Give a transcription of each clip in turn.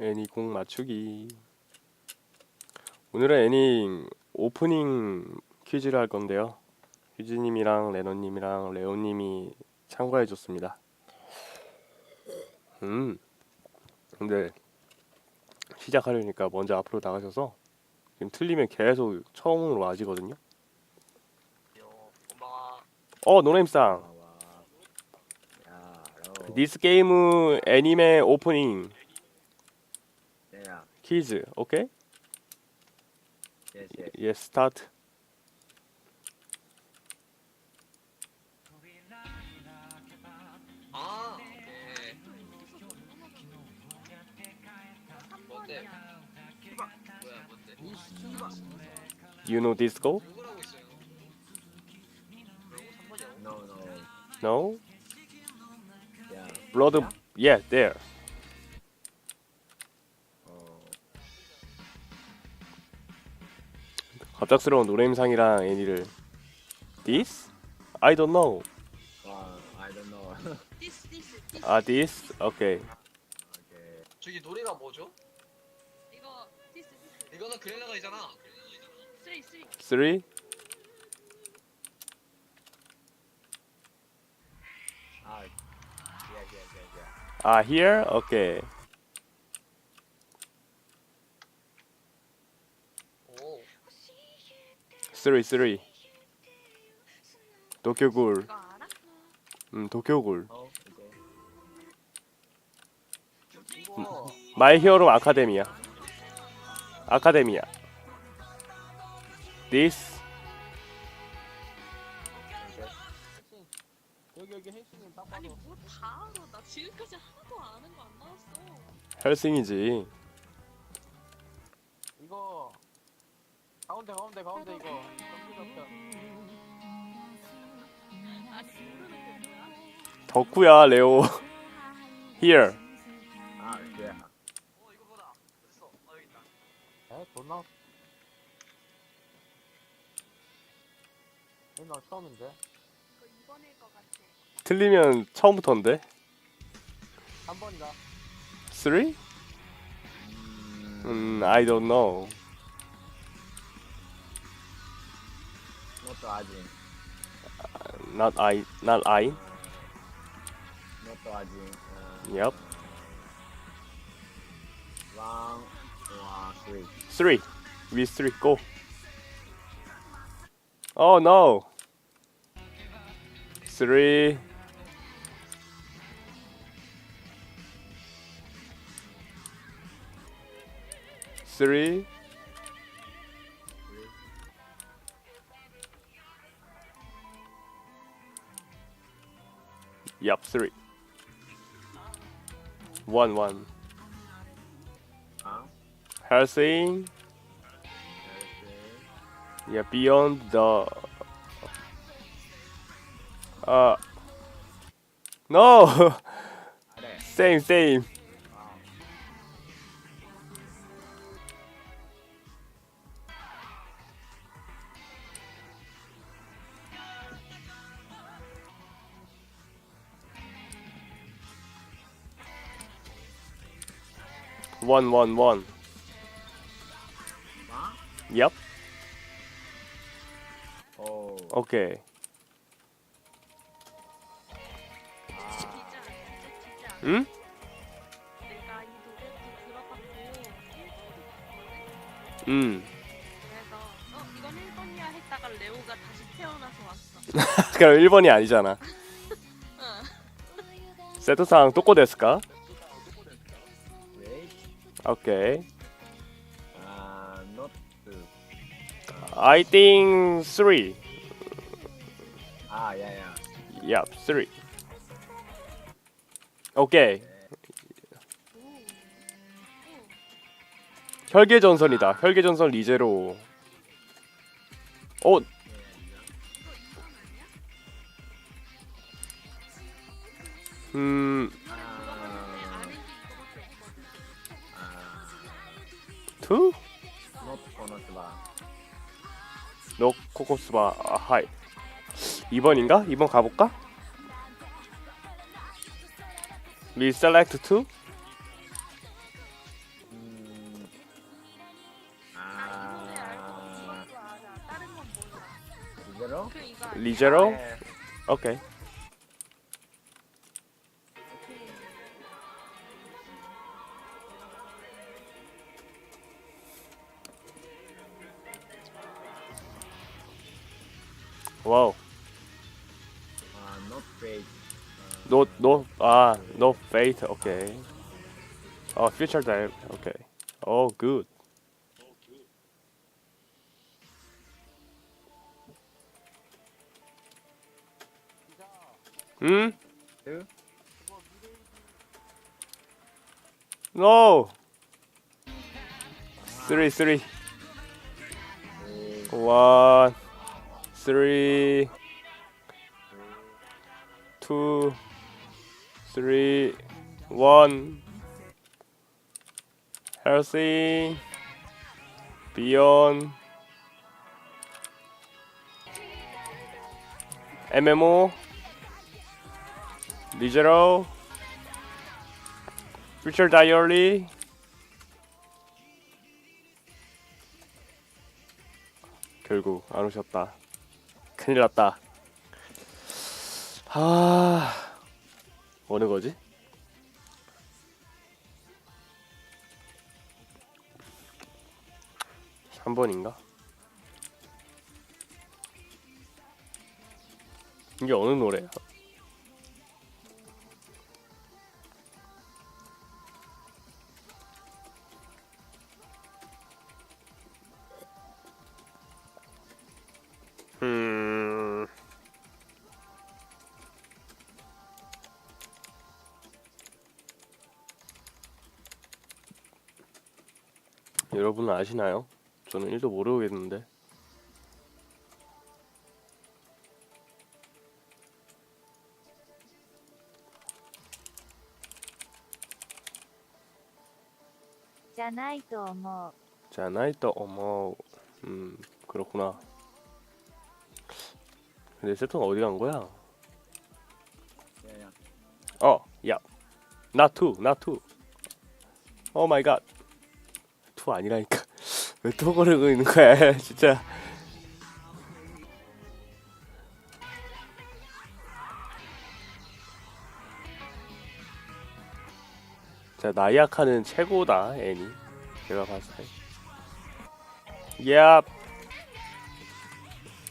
애니 공 맞추기. 오늘은 애니 오프닝 퀴즈를 할 건데요. 휴지님이랑 레너님이랑 레오님이 참가해 줬습니다. 음. 근데 시작하려니까 먼저 앞으로 나가셔서 지금 틀리면 계속 처음으로 와지거든요. 어 노래임상. This game 애니메 오프닝 his, okay? Yes, yes. Yes, start. You know disco? No, no. No? Yeah. Blood, yeah, there. 갑작스러운 노래임상이랑 애니를 This? I don't know. 와, I don't know. This, this, this. 아, this? Okay. okay. 저기 노래가 뭐죠? 이거 this, this. 이거는 그레나가이잖아 Three, three. Three? 아, yeah, yeah, yeah, yeah. Ah, here? Okay. 오 Three, three. 도쿄굴. 이거 알아? 음, 도쿄굴. 이거 마이 히어로 아카데미아. 아카데미아. This? 아니 뭐다 알아. 나 지금까지 하나도 아는 거 안 나왔어. 헬싱이지. 덕후야, 레오. Here. 아. 어어 점프 에? 존나 처음인데 2번일 것 같아. 틀리면 처음부터인데? 3번이다 Three? 음, 음, I don't know. not 아진. Not I, not I. dodging. Uh, yep. Round one, three. Three. Three. Go. Oh no. Three. Three. Yep, three. One one. Huh? Healthy. Yeah, beyond the. Uh. No. same, same. One, one, one. 아? Yep. 오. Okay. 아. 응? 내가 이 노래도 들어봤고 1번이 음. 그래서 어 이건 1번이야 했다가 레오가 다시 태어나서 왔어. 그럼 1번이 아니잖아. 응. 세토상 또꼬 데스까? Okay. 아, not. I think 3. 아, yeah, yeah. Yep, 3. Okay. 혈계전선이다. 혈계전선 리제로. 어, とこのスバ 노코코스바 아, 하이 2번인가? 2번 가볼까? We select to? 음, 아, 이거로? 리제로? 네. 오케이 no 아 no fate 오케이 어 future dive 오케이 오 good 음 응? no three three one three two three one healthy beyond MMO 리제로 future diary 결국 안 오셨다 큰일 났다 아 어느 거지? 삼번인가 이게 어느 노래야? 아시나요? 저는 1도 모르겠는데 자나이토 자나이토 어머 음 그렇구나 근데 세토가 어디 간 거야? 어, 야. 나투, 나투. 오 어 마이 갓. 투 아니라니까. 왜또 고르고 있는 거야, 진짜. 자, 나이아카는 최고다, 애니. 제가 봤을 때. Yep.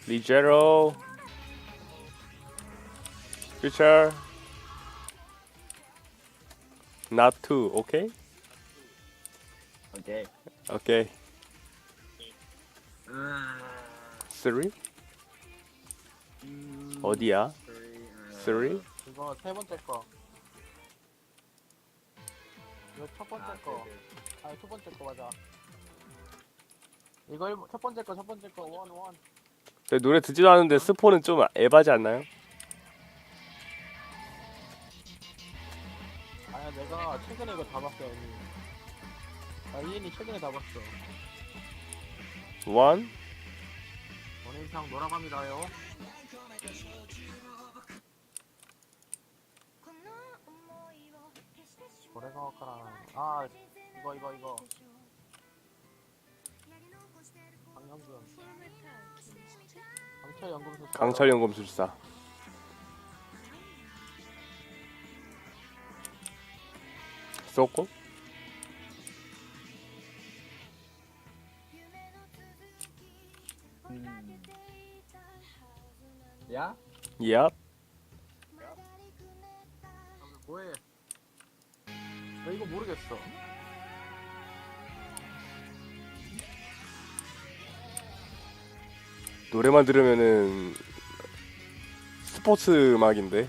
리제로. Two, okay? 오케이. Okay. 음, Three? 음, 어디야? three, 음, Three? 이거 세 번째 거. 이거 첫 번째 아, 거. 네, 네. 아니 첫 번째 거 맞아. 이거 일, 첫 번째 거, 첫 번째 거, 원, 원. 네, 노래 듣지도 않는데 스포는 좀 에바지 않나요? 아니야, 내가 최근에 이거 다 봤어, 이미. 나 이인이 최근에 다 봤어. One? 원인상 놀아갑니다요. 노래가 와카랑. 아, 이거, 이거, 이거. 강영준. 강철 연금술. 강철 연금술사. 쏘고? 야? 뭐해? 나 이거 모르겠어. 노래만 들으면은 스포츠 음악인데.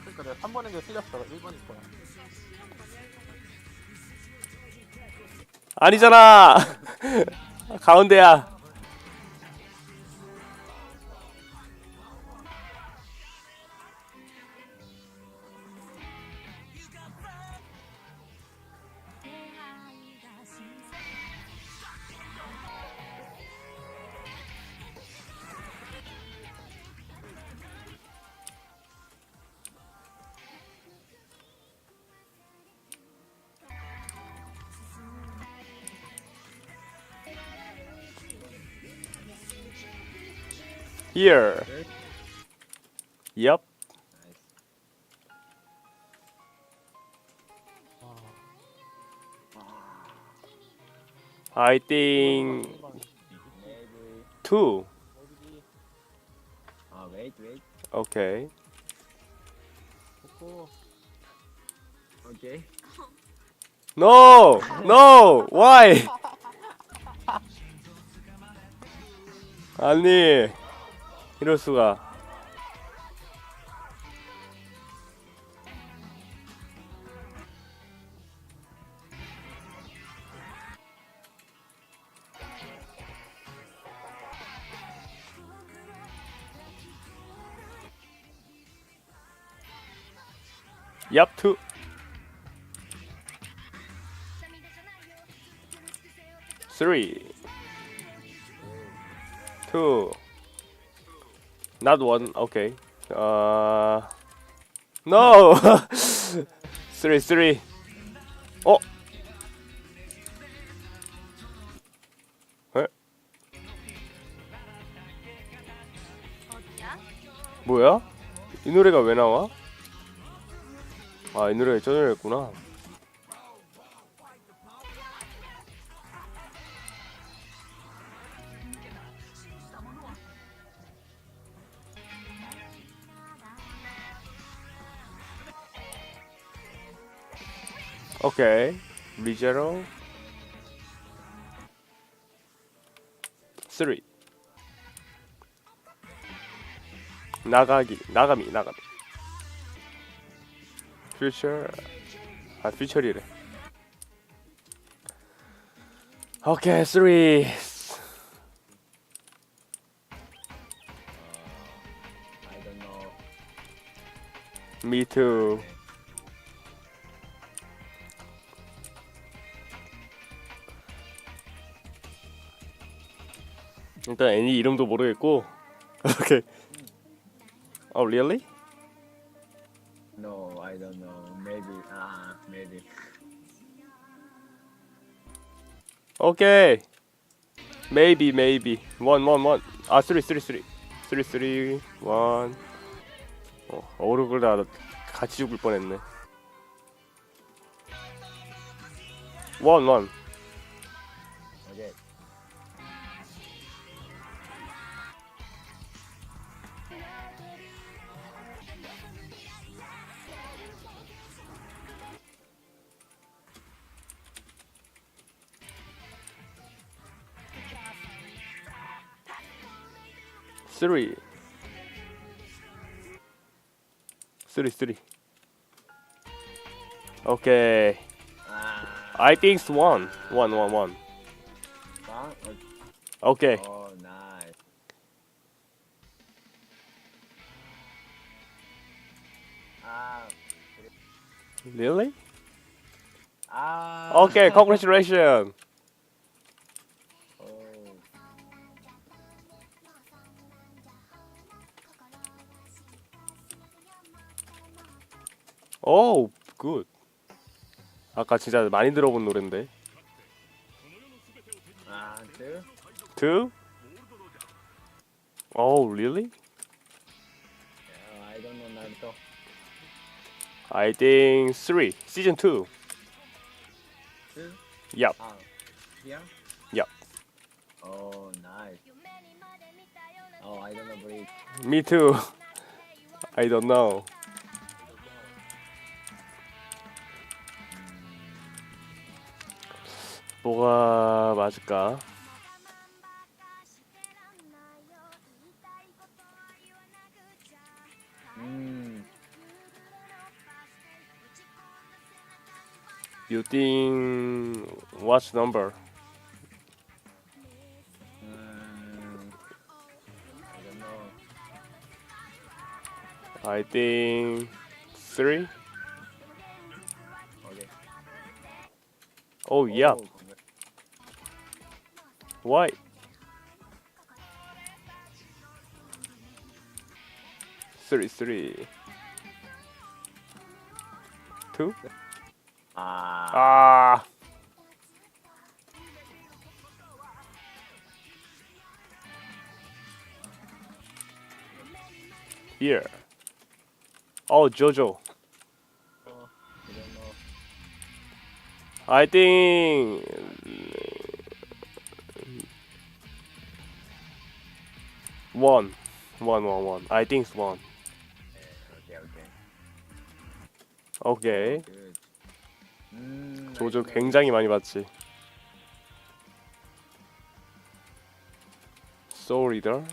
그러니까 내가 3번인 게 틀렸어. 1번일 거야. 아니잖아. 가운데야. Here. 네? Yup. 나이스. I think Maybe. two. 어디지? 아, wait, wait. Okay. 좋고. Okay. No, no. Why? 아니 이럴 수가. Two. Three. Two. Not one. Okay. Uh. No. three, three. 어? 에? 어디야? 뭐야? 이 노래가 왜 나와? 아, 이 노래가 저 노래였구나. 오케이. 리제로. 3. 나가기. 나가미. 나가미. 퓨처. 아, 퓨처리래. 오케이, 3. I don't know. Me too. 일단 애니 이름도 모르겠고. 오케이. 어, really? No, I don't know. Maybe. Ah, maybe. 오케이. Maybe, maybe. One, one, one. 아, three, three, three. Three, three, one. 어, 어르그다 같이 죽을 뻔했네. One, one. Three. Three, three. Okay. Ah, I think it's one. One, one, one. Okay. Oh, nice. Ah, Really? ah. Okay, congratulations. Oh, good. 아까 진짜 많이 들어본 노랜데. Ah, two. Two? Oh, really? Oh, I don't know Naruto. I think three. Season two. Two. Yup. Ah, here. Yup. Oh, nice. Oh, I don't know break. Me too. I don't know. 뭐가 맞을까? Hmm. You think what's number? Hmm. I don't know. I think three. Okay. Oh yeah. Oh, congrats. Why? Three, three. Two? Ah. Ah. Here. 어 조조. Oh, I don't know. I think one, one, one, one. I think it's one. Okay, okay. 오케이. Good. Mm, 조조 I think 굉장히 많이 봤지. Soul Eater.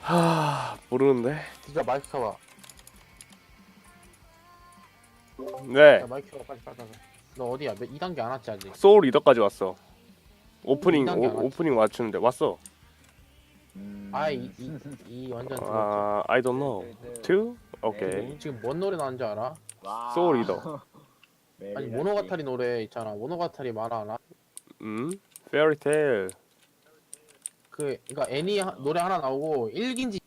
하 모르는데. 진짜 마이크 켜봐. 네. 야, 마이크 켜봐 빨리 빨리 빨리. 너 어디야? 몇 2단계 안 왔지 아직? 소울 리더까지 왔어. 오프닝 안 오, 왔지? 오프닝 맞추는데 왔어. 아이 이, 이 완전 들었지. 아, I don't know. Two? 오케이. 지금 뭔 노래 나는지 알아? 소울 리더. 아니. 모노가타리 노래 있잖아. 모노가타리 말아 알아? 음? Fairy Tale. 그 그러니까 애니 하- 노래 하나 나오고 1긴지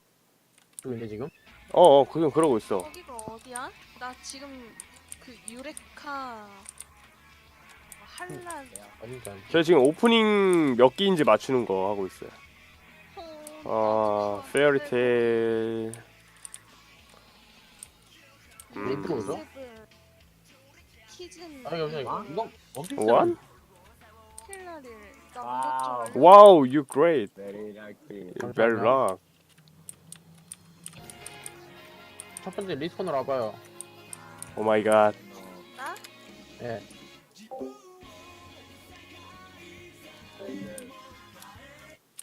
그인데 지금? 어, 어, 그건 그러고 있어. 거기가 어디야? 나 지금 그 유레카 한라 어딘지 알지? 저 지금 오프닝 몇 기인지 맞추는 거 하고 있어요. 아, Fairy Tale. 왜 뜨고 있어? 키즌 아니 아? 이거 원피스? 힐라를 와우. Wow, you great. Very lucky. You're very luck. 첫 번째 리스폰으로 와봐요. Oh my god. No. 나? 예.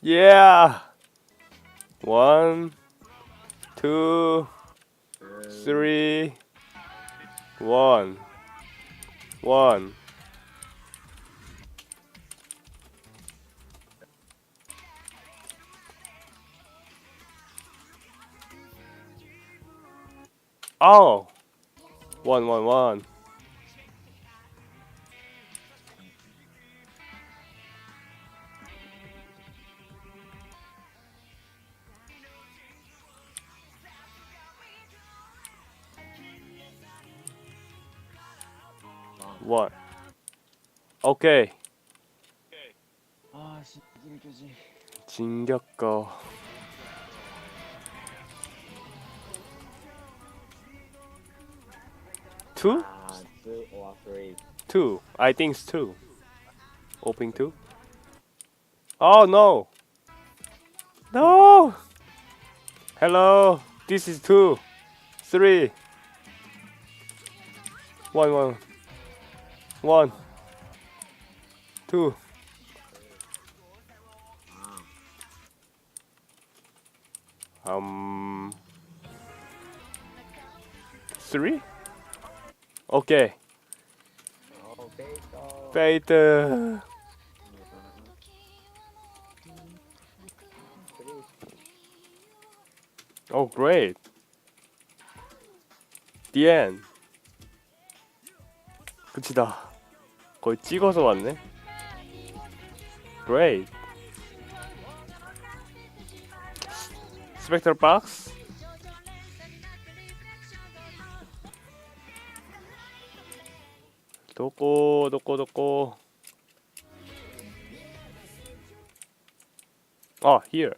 Yeah. One, two, three, one, one. Oh, one, one, one. One. 오케이. 아, 씨, 일교지. 진격거. Two? 아, two or three. Two. I think it's two. Opening two. Oh no. No. Hello. This is two. Three. One one. One. Two. Um. Three. Okay. Okay, go. 페이트. Oh, great. The end. 끝이다. 거의 찍어서 왔네. Great. 스펙터 박스. 도꼬 도꼬 도꼬. 아, here.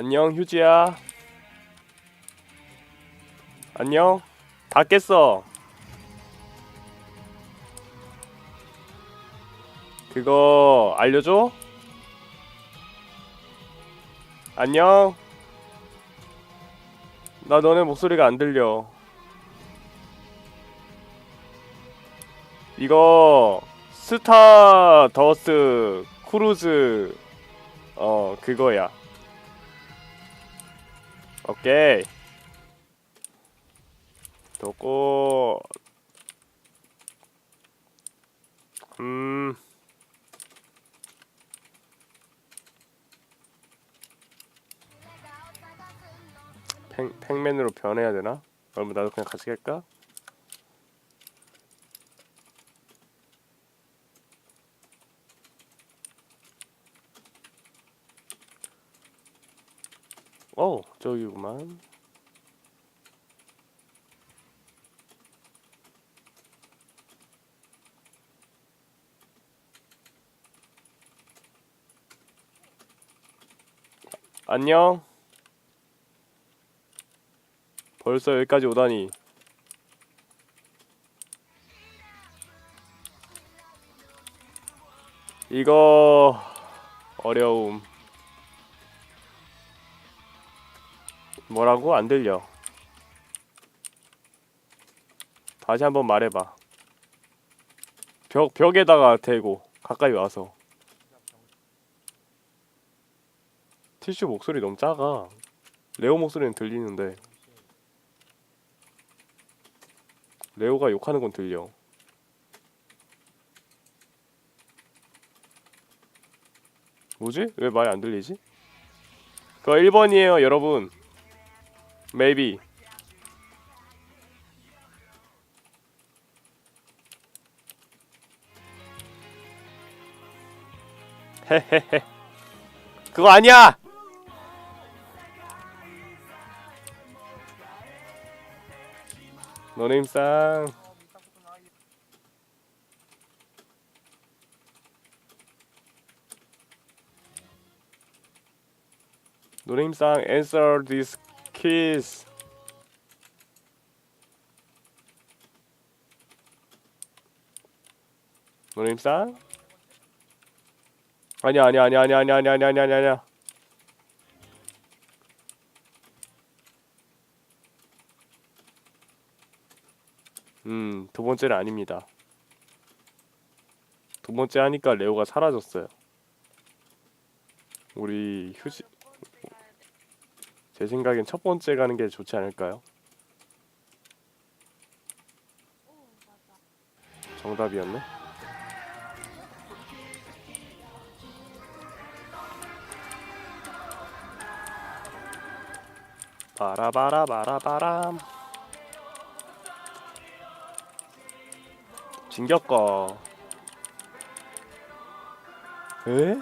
안녕 휴지야. 안녕. 다 깼어. 그거 알려줘? 안녕. 나 너네 목소리가 안 들려. 이거 스타 더스 크루즈 어 그거야. 오케이. 도고 음 팽, 팽맨으로 변해야 되나? 그럼 나도 그냥 같이 갈까? 어 저기구만 안녕. 벌써 여기까지 오다니. 이거 어려움. 뭐라고 안 들려. 다시 한번 말해봐. 벽 벽에다가 대고 가까이 와서. 티슈 목소리 너무 작아. 레오 목소리는 들리는데 레오가 욕하는 건 들려. 뭐지? 왜 말이 안 들리지? 그거 1번이에요, 여러분. Maybe. 헤헤헤. 그거 아니야! 노님상. 노님상 answer this quiz. 노님상? 아니야 아니야 아니야 아니야 아니야 아니야 아니야 아니야 아니야 음, 두 번째는 아닙니다. 두 번째 하니까 레오가 사라졌어요. 우리 휴지 제 생각엔 첫 번째 가는 게 좋지 않을까요? 정답이었네. 바라바라바라바람 진격거 에?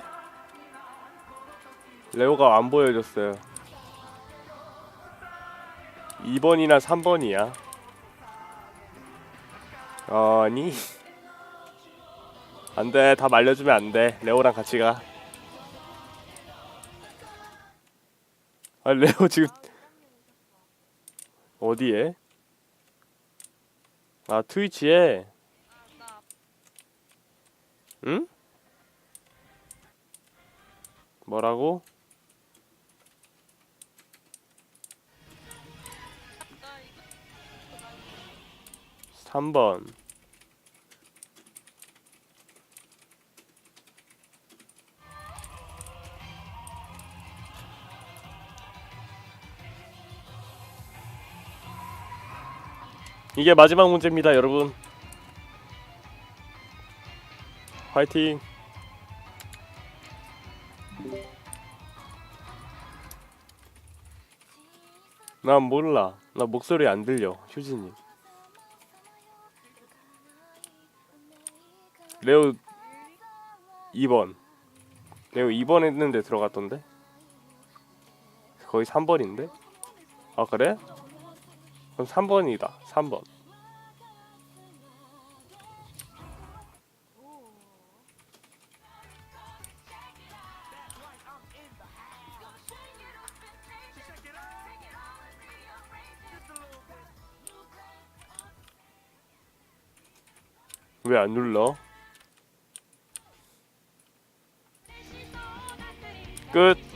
레오가 안 보여줬어요. 2번이나 3번이야. 아니. 안돼. 다 말려주면 안돼. 레오랑 같이 가. 아, 레오 지금 어디에? 아 트위치에? 나 응? 뭐라고? 나 이거 3번 이게 마지막 문제입니다 여러분 화이팅. 난 몰라. 나 목소리 안 들려 휴지님. 레오 2번. 레오 2번 했는데 들어갔던데? 거의 3번인데? 아 그래? 그럼 3번이다 3번 왜 안 눌러? 끝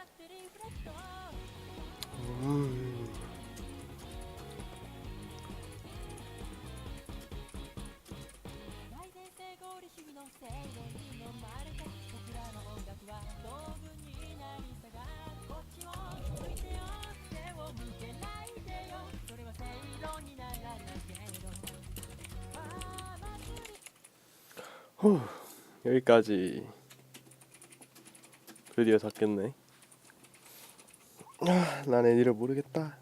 여기까지 드디어 닫겠네. 아, 난 애니를 모르겠다